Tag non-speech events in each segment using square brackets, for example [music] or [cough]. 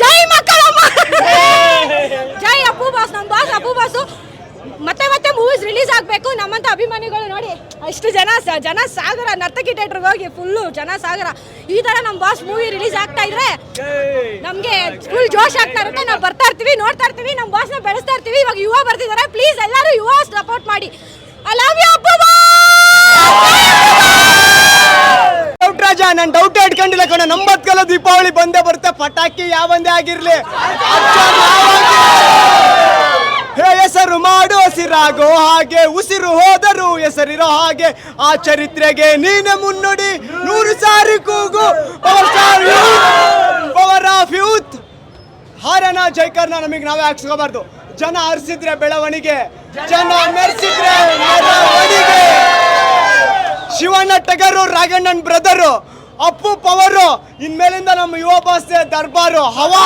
ಜೈ ಮಕ್ಕಳಮ್ಮ. [laughs] ಜೈ Appu boss ನಮ್ಮ boss Appu boss. ಮತ್ತೆ ಮತ್ತೆ ಮೂವೀಸ್ ರಿಲೀಸ್ ಆಗಬೇಕು. ನಮ್ಮಂತ ಅಭಿಮಾನಿಗಳು ನೋಡಿ ಅಷ್ಟು ಜನ ಜನ ಸಾಗರ ನರ್ತಕಿ ಥಿಯೇಟ್ರಿಗೆ ಹೋಗಿ ಫುಲ್ಲು ಜನ ಸಾಗರ. ಈ ತರ ನಮ್ಮ ಬಾಸ್ ಮೂವಿ ರಿಲೀಸ್ ಆಗ್ತಾ ಇದ್ರೆ ನಮಗೆ ಫುಲ್ ಜೋಶ್ ಆಗ್ತಾ ಇರುತ್ತೆ. ನಾವು ಬರ್ತಾ ಇರ್ತೀವಿ ನೋಡ್ತಾ ಇರ್ತೀವಿ ನಮ್ಮ ಬಾಸ್ನ ಬೆಳೆಸ್ತಾ ಇರ್ತೀವಿ. ಇವಾಗ ಯುವ ಬರ್ತಿದಾರೆ ಪ್ಲೀಸ್ ಎಲ್ಲರೂ ಯುವ ಸಪೋರ್ಟ್ ಮಾಡಿ. I love you Appu Raja ನಾನು ಡೌಟ್ ಇಟ್ಕೊಂಡಿಲ್ಲ ಕಣ. ನಂಬತ್ಕಲ ದೀಪಾವಳಿ ಬಂದೇ ಬರುತ್ತೆ. ಪಟಾಕಿ ಯಾವಂದೇ ಆಗಿರ್ಲಿ. ಹೆಸರು ಮಾಡೋ, ಹಸಿರಾಗೋ ಹಾಗೆ. ಉಸಿರು ಹೋದರು ಹೆಸರಿರೋ ಹಾಗೆ. ಆ ಚರಿತ್ರೆಗೆ ನೀನೆ ಮುನ್ನುಡಿ. ನೂರು ಸಾರಿ ಕೂಗು. ಪವರ್ ಪವರ್ ಆಫ್ ಯೂತ್ ಹಾರನ, ಜೈಕರ್ನ ನಮಗೆ ನಾವೇ ಹಾಕ್ಸ್ಕೋಬಾರ್ದು. ಜನ ಹರಿಸಿದ್ರೆ ಬೆಳವಣಿಗೆ. ಜನ ಮೆರೆಸಿದ್ರೆ ಶಿವಣ್ಣ ಟಗರು, ರಾಘಣ್ಣನ್ ಬ್ರದರು ಅಪ್ಪು ಪವರು, ಇನ್ಮೇಲಿಂದ ನಮ್ಮ ಯುವ ಭಾಷೆ ದರ್ಬಾರು. ಹವಾ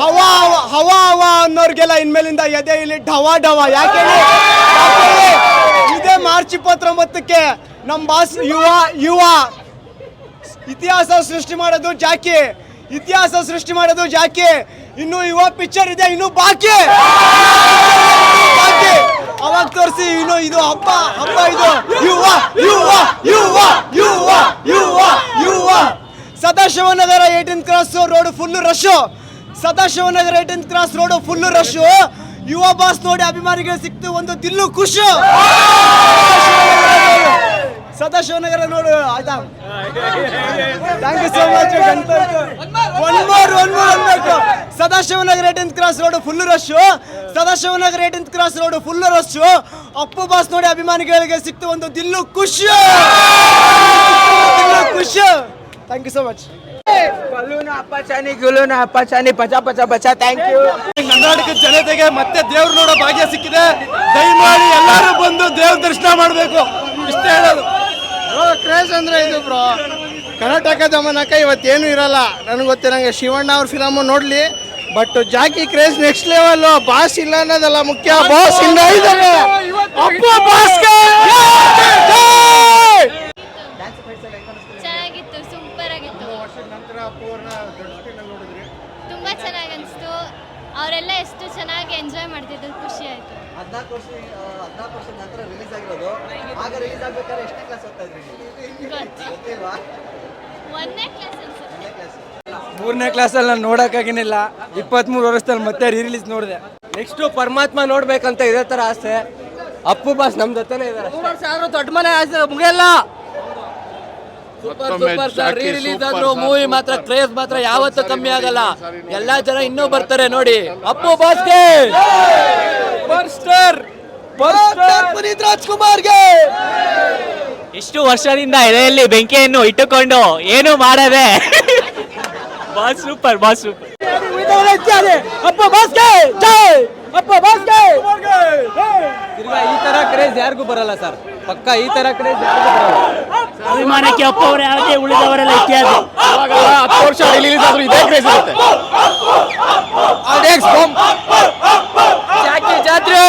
ಹವಾ. ಹವಾ ಹವಾ ಅನ್ನೋರ್ಗೆಲ್ಲ ಇನ್ಮೇಲಿಂದ ಎದೆ ಇಲ್ಲಿ ಢವಾ ಢವ ಯಾಕೆ? ಇದೇ ಮಾರ್ಚ್ ಇಪ್ಪತ್ತೊಂಬತ್ತಕ್ಕೆ ನಮ್ಮ ಬಾಸ್ ಯುವ ಯುವ ಇತಿಹಾಸ ಸೃಷ್ಟಿ ಮಾಡೋದು ಜಾಕಿ. ಇತಿಹಾಸ ಸೃಷ್ಟಿ ಮಾಡೋದು ಜಾಕಿ. ಇನ್ನು ಯುವ ಪಿಕ್ಚರ್ ಇದೆ, ಇನ್ನು ಬಾಕಿ. ಅವಾಗ ತೋರಿಸಿ ಇನ್ನು ಇದು ಹಬ್ಬ ಹಬ್ಬ ಇದು. ಯುವ ಯುವ Yuva Yuva Yuva Yuva. Sadashivanagar eighteen cross road full rush Sadashivanagar eighteen cross road full rush Yuva boss ನೋಡಿ ಅಭಿಮಾನಿಗಳು ಸಿಕ್ತು ಒಂದು ದಿಲ್ಲು ಖುಷಿ. ಸದಾಶಿವನಗರ ನೋಡು, ಆಯ್ತಾ? Thank you so much one more one more ಅನ್ಬೇಕು. Sadashivanagar eighteenth cross road full rush Sadashivanagar eighteenth cross road full rush Appu boss ನೋಡಿ ಅಭಿಮಾನಿಗಳಿಗೆ ಸಿಕ್ತು ಒಂದು ದಿಲ್ಲು ಖುಷಿ. ದಿಲ್ಲು ಖುಷಿ. ಥ್ಯಾಂಕ್ ಯು ಸೋ ಮಚ್ ಬಲೂನು ಅಪ್ಪಚಾನಿ ಗುಲೂನು ಅಪ್ಪಚಾನಿ ಪಚ ಪಚ ಪಚ ಥ್ಯಾಂಕ್ ಯು ಕರ್ನಾಟಕ ಜನತೆಗೆ ಮತ್ತೆ ದೇವ್ರು ನೋಡೋ ಭಾಗ್ಯ ಸಿಕ್ಕಿದೆ. ದಯಮಾಡಿ ಎಲ್ಲರೂ ಬಂದು ದೇವ್ರ ದರ್ಶನ ಮಾಡಬೇಕು. ಇಷ್ಟ ಹೇಳೋದು. ಕ್ರೇಜ್ ಅಂದ್ರೆ ಇದು ಬ್ರೋ ಕರ್ನಾಟಕ ದಮನಕ ಇವತ್ತೇನು ಇರಲ್ಲ. ನನಗೆ ಗೊತ್ತಿರಂಗೆ ಶಿವಣ್ಣ ಅವ್ರ ಫಿಲಮ್ ನೋಡ್ಲಿ. But Jackie craze next level boss ಇಲ್ಲ ಅನ್ನೋದಲ್ಲ ಮುಖ್ಯ. ಬಾಸ್ ಇಲ್ಲ ಇದ್ದಾರೆ ಅಪ್ಪ ಬಾಸ್ಗೆ ಚೆನ್ನಾಗಿತ್ತು ಸೂಪರ್ ಆಗಿತ್ತು. ತುಂಬ ಚೆನ್ನಾಗಿ ಅನಿಸ್ತು. ಅವರೆಲ್ಲ ಎಷ್ಟು ಚೆನ್ನಾಗಿ ಎಂಜಾಯ್ ಮಾಡ್ತಿದ್ರು ಖುಷಿ ಆಯ್ತು. ಹದಿನಾಲ್ಕು ವರ್ಷ ಹದಿನಾಲ್ಕು ವರ್ಷದ ನಂತರ ರಿಲೀಸ್ ಆಗಿರೋದು. ಆಗ ರಿಲೀಸ್ ಆಗ್ಬೇಕಾದ್ರೆ ಎಷ್ಟನೇ ಕ್ಲಾಸ್ ಓದ್ತಾ ಇದ್ರಿ ಒಂದನೇ ಕ್ಲಾಸ್ ಅನ್ಸುತ್ತೆ. ಎರಡನೇ ಕ್ಲಾಸ್ ಮೂರನೇ ಕ್ಲಾಸಲ್ಲಿ ನಾನು ನೋಡೋಕ್ಕಾಗಿನಿಲ್ಲ. ಇಪ್ಪತ್ತ್ಮೂರು ವರ್ಷದಲ್ಲಿ ಮತ್ತೆ ರೀ-ರಿಲೀಸ್ ನೋಡಿದೆ. ನೆಕ್ಸ್ಟು ಪರಮಾತ್ಮ ನೋಡ್ಬೇಕಂತ ಇದೇ ಥರ ಆಸೆ. ಅಪ್ಪು ಬಾಸ್ ನಮ್ಮ ಜೊತೆನೇ ಇದ್ದಾರೆ ದೊಡ್ಡ ಮನೆ ಆಸೆ ಮುಗಿಯಲ್ಲ. ಸೂಪರ್ ಸೂಪರ್ ಸರ್ ರೀ ರಿಲೀಸ್ ಆದ್ರೂ ಮೂವಿ ಮಾತ್ರ ಕ್ರೇಜ್ ಮಾತ್ರ ಯಾವತ್ತೂ ಕಮ್ಮಿ ಆಗಲ್ಲ. ಎಲ್ಲಾ ಜನ ಇನ್ನೂ ಬರ್ತಾರೆ ನೋಡಿ. ಅಪ್ಪು ಬಾಸ್ಗೆ! ಪವರ್ ಸ್ಟಾರ್ ಪುನೀತ್ ರಾಜ್ಕುಮಾರ್ಗೆ! ಇಷ್ಟು ವರ್ಷದಿಂದ ಎದೆಯಲ್ಲಿ ಬೆಂಕಿಯನ್ನು ಇಟ್ಟುಕೊಂಡು ಏನು ಮಾಡದೆ. [laughs] Boss super boss super. ಅಪ್ಪ ಬಾಸ್ಗೆ ಜೈ ಅಪ್ಪ ಬಾಸ್ಕೆ ತಿರ್ಗಾ ಈ ತರ ಕ್ರೇಜ್ ಯಾರಿಗೂ ಬರಲ್ಲ ಸರ್ ಪಕ್ಕ ಈ ತರ ಕ್ರೇಜ್ ಯಾರಿಗೂ ಬರಲ್ಲ. ಅಭಿಮಾನಕ್ಕೆ ಒಪ್ಪವರೇ ಆಗದೆ ಉಳಿದವರೆಲ್ಲ ಇತ್ಯಾದಿ ಹತ್ತು ವರ್ಷ ರಿಲೀಸ್ ಆದ್ರೂ ಇದೇ ಕ್ರೇಜ್ ಇರುತ್ತೆ. ಜಾಕಿ ಜಾತ್ರೆ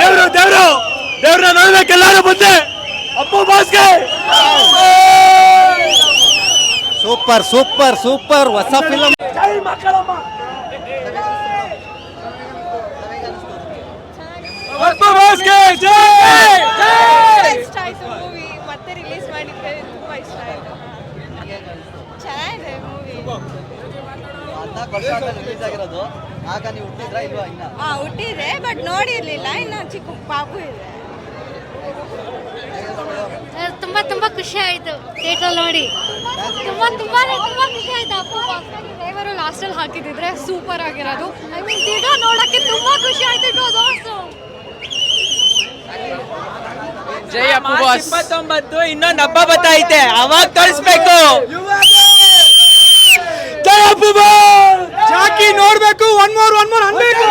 ದೇವ್ರು ದೇವ್ರು ದೇವ್ರನ್ನ ನೋಡ್ಬೇಕೆಲ್ಲಾರು ಬಂದೆ ಅಪ್ಪು ಬಾಸ್ಗೆ ಸೂಪರ್ ಸೂಪರ್ ಸೂಪರ್ ಹೊಸ ಫಿಲಮ್ ಇಷ್ಟ ಆಯ್ತು ಮೂವಿ ಮತ್ತೆ ರಿಲೀಸ್ ಮಾಡಿದ್ರೆ ತುಂಬಾ ಇಷ್ಟ ಆಯ್ತು. ಚೆನ್ನಾಗಿದೆ ಮೂವಿ ಹಾ ಹುಟ್ಟಿದೆ ಬಟ್ ನೋಡಿರ್ಲಿಲ್ಲ. ಇನ್ನು ಚಿಕ್ಕ ಪಾಪು ಇದೆ. ಖುಷಿ ಆಯಿತು. ಥಿಯೇಟ್ರಲ್ಲಿ ನೋಡಿ. ತುಂಬ ತುಂಬಾ ತುಂಬ ಖುಷಿ ಆಯಿತು. ಅಪ್ಪ ಡ್ರೈವರು ಲಾಸ್ಟಲ್ಲಿ ಹಾಕಿದ್ರೆ ಸೂಪರ್ ಆಗಿರೋದು. ಐ ಮೀನ್ ತಿರ್ಗಾ ನೋಡೋಕ್ಕೆ ತುಂಬ ಖುಷಿ ಆಯ್ತು. ಇಟ್ ವಾಸ್ ಆಸಮ್ ಜೈ ಅಪ್ಪು ಬಾಸ್. ಇಪ್ಪತ್ತೊಂಬತ್ತು ಇನ್ನೊಂದು ಹಬ್ಬ ಬತ್ತೈತೆ ಅವಾಗ ತೋರಿಸ್ಬೇಕು ಜೈ ಅಪ್ಪು ಬಾಸ್. ಜಾಕಿ ನೋಡ್ಬೇಕು. ಒನ್ ಮೋರ್ ಒನ್ ಮೋರ್ ಅನ್ಬೇಕು.